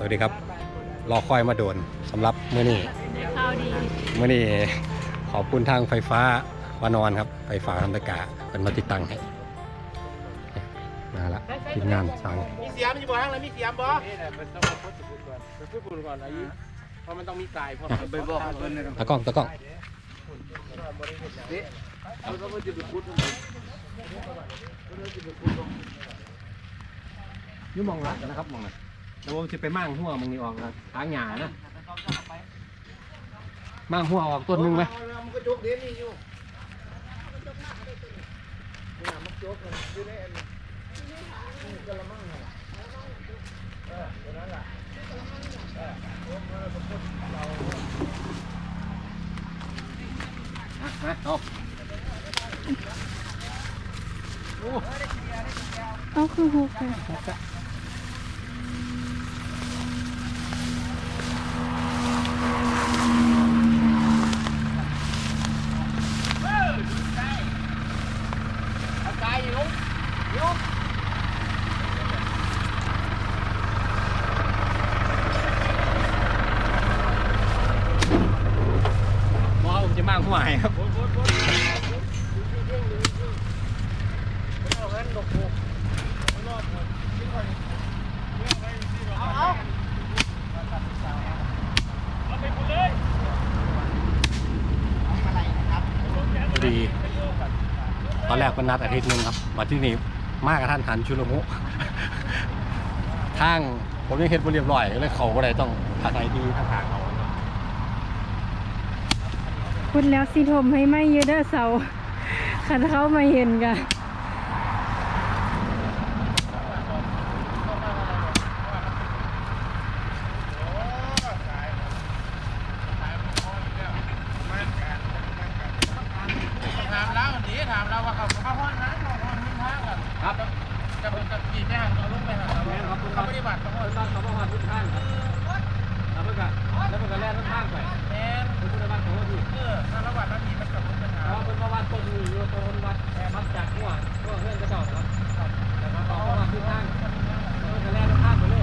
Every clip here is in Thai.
คอยมาโดนสำหรับมื้อนี้ได้ข้าวดีมื่อนี้ขอบคุณทางไฟฟ้าวานอนครับ ไฟฟ้าธรรมกาเป็นมาติดตั้งให้มาละทีมงานสั่งมีเสียมอยู่บ่ห้างแล้วมีเสียมบ่นี่แหละมันต้องมาพุทธก่อนไปพุทธก่อนไอ้เพราะมันต้องมีกายพอไปบอกเพิ่นเลยตะกล้องตะกล้องเอาแล้วมันจะไปพุทธนี่มองหลังนะครับมองนะ แล้วผมจะไปมั่งหัวมองนี่ออกนะทางหยานะมั่งหัวออกต้นหนึงไหมมันก็จกเดี๋ยวนี้อยู่นี่มันจกมันอยู่ในอันนี้กระมังน่ะเออตัวนั้นล่ะเออผมมาประพุทธเรามาเอาเอาคือหูกันเอากายอยู่ลุง ว้าวผมจะมั่งหัวให้ครับดีตอนแรกเป็นนัดอาทิตย์หนึงครับมาที่นี่มากกระทันหันชุลมุทางผมยังเห็นบเรียบร้อยเลยเขาก็เลยต้องอาศัยดีทางทาง พูดแล้วสิทมให้ไม่เยอะเด้อเสาคันเขามาเห็นกัน ถามแล้วดีถามเราว่าเขาเข้าห้องน้ำเข้าห้องน้ำท่าก่อน ครับ จะเป็นกับกี่แม่เอาลูกไปหาเราเขาปฏิบัติเขา บ้านเขาบ้านทุกท่านครับแล้วมันก็แล้วมันก็แล่นทุกท่านไป แม่ เป็นคุณบ้านของเราอยู่ เออถ้าระหว่างนั้นมีมันกับปัญหา เราเป็นบ้านต้นอยู่อยู่ตรงวัดแอร์มัดจากหัวหัวเพื่อนกระเจ้าครับแล้วก็ต่อมาทุกท่านแล้วมันก็แล่นทุกท่านไปเลย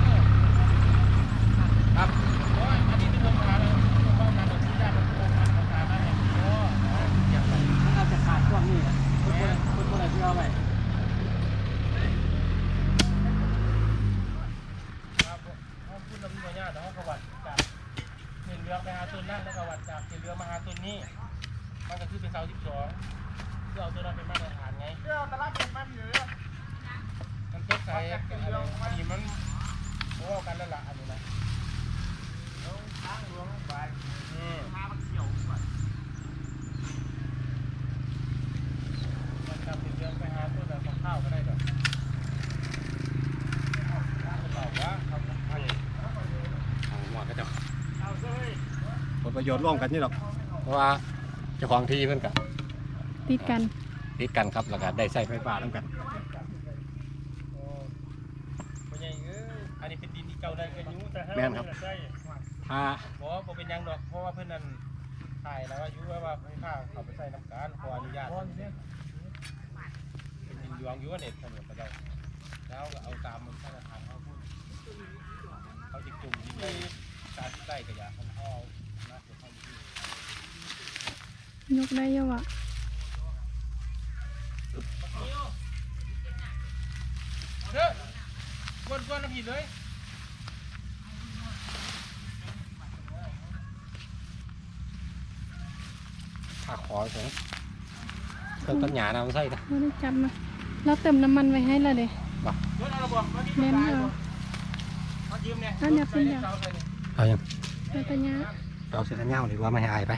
ครับโอ้ยอันนี้ที่ผมหาเลยผมว่าการตัดสินใจมันโกงมันภาษาได้โอ้อย่างไร มันอาจจะขาดช่วงนี้คนคนคนอะไรที่เอาไป ครับผมพูดลำตัวเนี่ยเดี๋ยวประวัติจากเห็นเรือไปหาต้นนั่นแล้วประวัติจากเห็นเรือมาหาต้นนี้ มันก็คือเป็นเสาสิบสองเพื่อเอาตัวนั้นเป็นมาตรฐานไงเรื่องตลาดเป็นมันอยู่เลยมั นตกใส่กันที่มันโอ้กันแล้วล่ะอันนี้นะทางหลวงไปนี่มามันเขียวก่อนมันทำเป็นเรื่องไปหาตัวแบบข้าวก็ได้ดอกบอกว่าเขาทำหัวกระเจ้าเอาเลยผลประโยชน์ร่วมกันนี่หรอก เพราะว่าเจ้าของที่เพื่อนกับติดกันติดกันครับแล้วก็ได้ใช้ไฟฟ้าทั้งกัน โอ้พ่อใหญ่เอ้ยอัน นี้เป็นดินที่เก่าได้กันอยู่แต่แม่นครับใช่ถ้าบอกว่าบ่เป็นหยังดอกเพราะว่าเพื่อนนั่นถ่ายแล้วอายุว่าว่าให้ข้าเขาไปใส่น้ำการขออนุญาตเป็นดินยวงอยู่ว่าเน็ตเสนอไปแล้วแล้วก็เอาตามมันมาตรฐานเขาพูดเขาจะจุ่มดินในการที่ใกล้กับยาของเขาเอานะเดี๋ยวเขาที่ยกได้เยอะวะเด้อก้วนก้วนน้ำผิดเลย ขอสงเครื่องตัดหญ้านะมันใส่นะไม่ได้จับมาเราเติมน้ำมันไว้ให้และเด้รถเอาระบบมาที่เล่นรถเอามายืมเนี่ยอันเนี้ยเป็นอย่างเอายังใส่ตะยะเอาเส้นเงาหรือว่าไม่ให้อายไป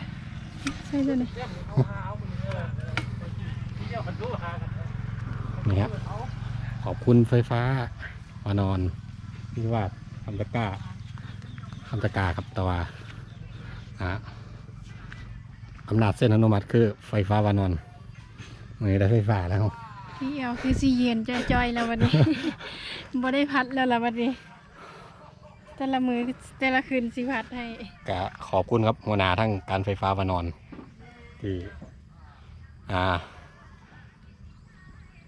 ใส่ตัวไหนนี่ครับขอบคุณไฟฟ้าวานอนพิวาดคำตะกร้าคำตะกร้าครับแตว่าอะ อำนาจเส้นอนุมัติคือไฟฟ้าวานอนมือได้ไฟฟ้าแล้วพี่เอลคือสีเย็นจอยๆแล้ววันนี้ บ่ได้พัดแล้วล่ะวันนี้ แต่ละมือแต่ละคืนสิพัดให้ก็ขอบคุณครับหัวหน้าทั้งการไฟฟ้าวานอน ที่อ่า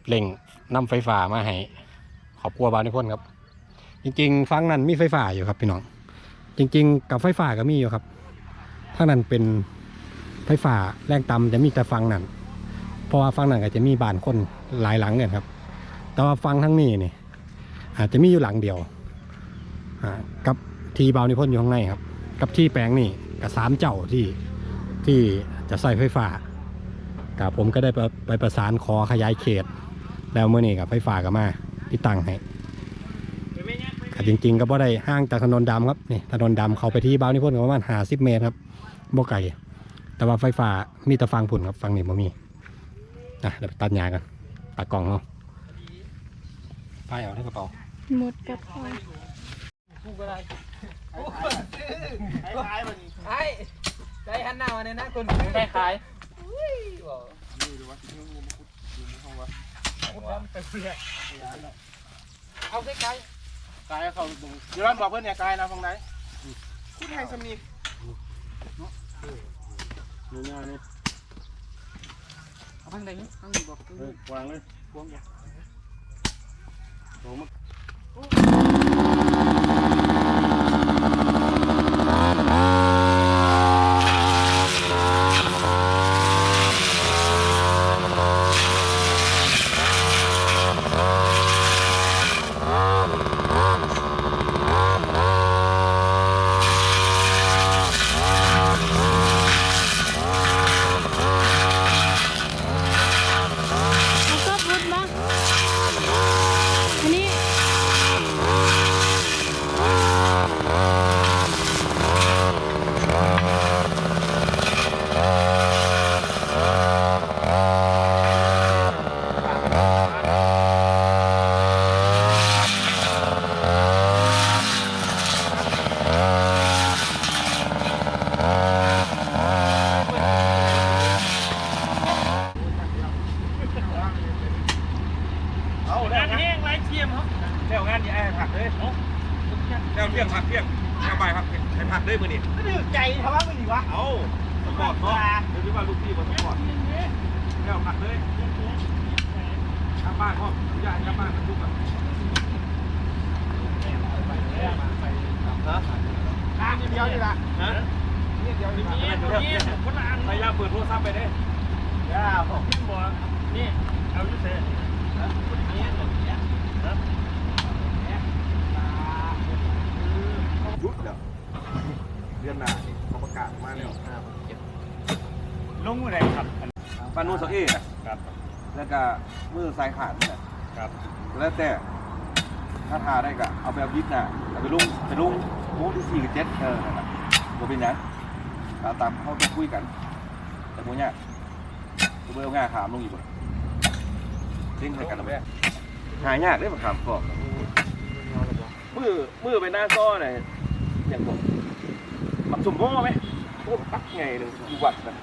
เร่งนำไฟฟ้ามาให้ขอบครัวบ้านทุกคนครับ จริง ๆ ฟังนั้นมีไฟฟ้าอยู่ครับพี่น้องแจริง ๆ กับไฟฟ้าก็มีอยู่ครับถ้านั้นเป็น ไฟฟ้าแรงต่ำจะมีแต่ฟังนั่นเพราะว่าฟังนั่นก็จะมีบ้านคนหลายหลังเนี่ยครับ แต่ว่าฟังทั้งนี้นี่อาจจะมีอยู่หลังเดียวกับทีเบานิพนธ์อยู่ข้างในครับ กับที่แปลงนี่กับสามเจ้าที่ที่จะใส่ไฟฟ้ากับผมก็ได้ไปไปประสานขอขยายเขต แล้วเมื่อนี้กับไฟฟ้าก็มาที่ตั้งให้ก็จริงๆก็บ่ได้ห้างจากถนนดำครับนี่ถนนดำเขาไปที่เบานิพนธ์ประมาณห้าสิบเมตรครับบ่ไกล แต่ว่าไฟฟ้ามีแต่ฟังผุนครับฟังนี่บ่มีอะเดี๋ยวไปตัดหญ้ากันตัดกล่องเนาะพายเอาในกระเป๋าหมดกับพอไอ้ใจหันหน้ามาเนี่ยนะคุณใช่ขายเอาใกล้กายเขาดูเดี๋ยวเราบอกเพื่อนเนี่ยกายนะฟังไหนๆคุณให้สมี นี่นี่นี่เอาทางไหนทางนี้บอกเออวางเลยพวงอย่าโอ้มัน เอาก็พุดมาอันนี้ เอางานแห้งไรเทียมเขา เดี๋ยวงานอย่าแอบผักเลยเดี๋ยวเพียงผักเพียง เดี๋ยวใบผักให้ผักเลยมือนี่ก็ดื้อใจทำว่ามึงดีวะเอาสปอร์ตเนาะเดี๋ยวที่ว่าลูกพี่บนสปอร์ตเดี๋ยวผักเลยกลับบ้านพ่อญาติกลับบ้านกันทุกคนอะเดียวนี่ละฮะนี่เดียวนี่นี่นี่คนละอันพยายามเปิดโทรศัพท์ไปได้ย่าบอกขึ้นบ่นี่เอาอยู่เสร็จนะคนนี้หมดเนี่ยนะยุด เดี๋ยวเดือนหน้านี่เขาประกาศมาแล้วลงอะไรครับปานูโซเอะนะครับแล้วก็มือสายขาดนี่แหละครับแล้วแต่ถ้าทาได้ก็เอาไปเอายิดน่ะเอาไปลุงไปลุงมุ้งที่สี่กับเจ็ดเออนั่นแหละบ่เป็นหยังตามตามเขาต้องคุยกัน แต่พวกเนี้ยตัวเบลง่าขามลงอีกบ่เล่นใส่กันแล้วไหมหายากได้มาขามฟอกมือมือไปหน้าซ้อเนี่ยอย่างบอกมัน สมมติไหมโอ้ปักไงหนึ่งอยู่วัดนะ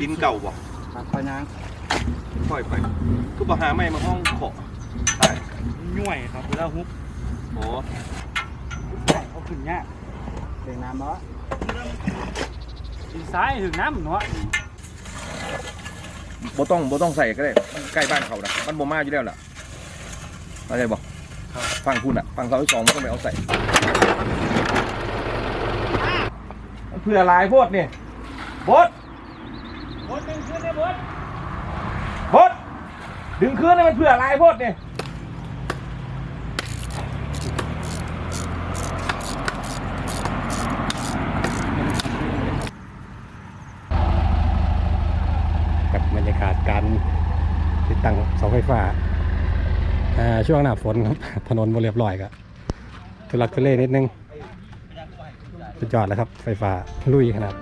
ดินเก่าบ่คอยนางค่อยไปคือบ่หาไม่มาห้องขอใช่ย่วยครับแล้วฮุบโอ้เขาขึ้นเนี่ยเสียงน้ำเนาะดินซ้ายถึงน้ำเนาะบ่ต้องบ่ต้องใส่ก็ได้มันใกล้บ้านเขานะมันบ่มาอยู่แล้วล่ะเข้าใจบ่ฟังคุณอะ ฟังเสาที่สองมันต้องไปเอาใส่มันเพื่อลายโพดเนี่ยบดบดหนึ่งขึ้นได้บดบดดึงคืนให้มันเพื่อลายโพดเนี่ยกับบรรยากาศการติดตั้งเสาไฟฟ้าอ่าช่วงหน้าฝนครับถนนบริเรียบร้อยก็ทุลักทุเลนิดนึง สุดยอดแล้วครับ ไฟฟ้าลุยขนาด